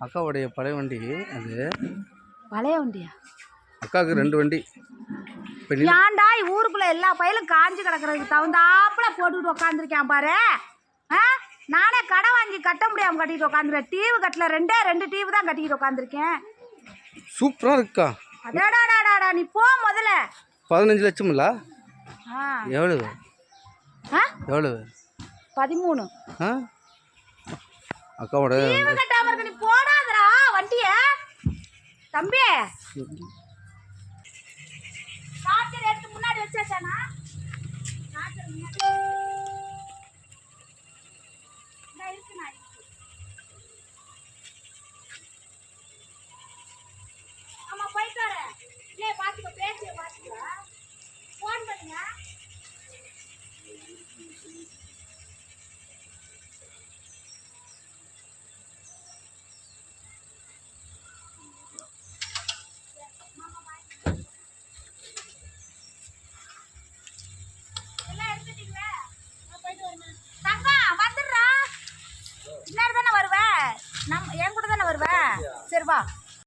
அக்காவுடைய பழைய வண்டி அது. பழைய வண்டியா? அக்காவுக்கு ரெண்டு வண்டி. ஏன்டா ஊருக்குள்ள எல்லா பயிலும் காஞ்சு கிடக்குறதுக்கு தகுந்தாப்புல போட்டுக்கிட்டு உட்காந்துருக்கேன் பாரு? ஆ? நானே கடை வாங்கி கட்ட முடியாம கட்டிட்டு உட்காந்துருக்கேன் டிவி கட்டல ரெண்டே ரெண்டு டிவி தான் கட்டிக்கிட்டு உட்காந்துருக்கேன் சூப்பராக இருக்கா? அடாடாடாடா நீ போ முதல்ல. பதினஞ்சு லட்சமில்ல ஆ. எவ்வளவு? ஆ? எவ்வளவு? பதிமூணு. அக்காவோட நீ போடாதடா வண்டிய? தம்பி. சார்ஜர் எடுத்து முன்னாடி வச்சாச்சானா சார்ஜர் முன்னாடி. பின்னாடி தானே வருவ? நம் என் கூட தானே வருவ? சரி வா.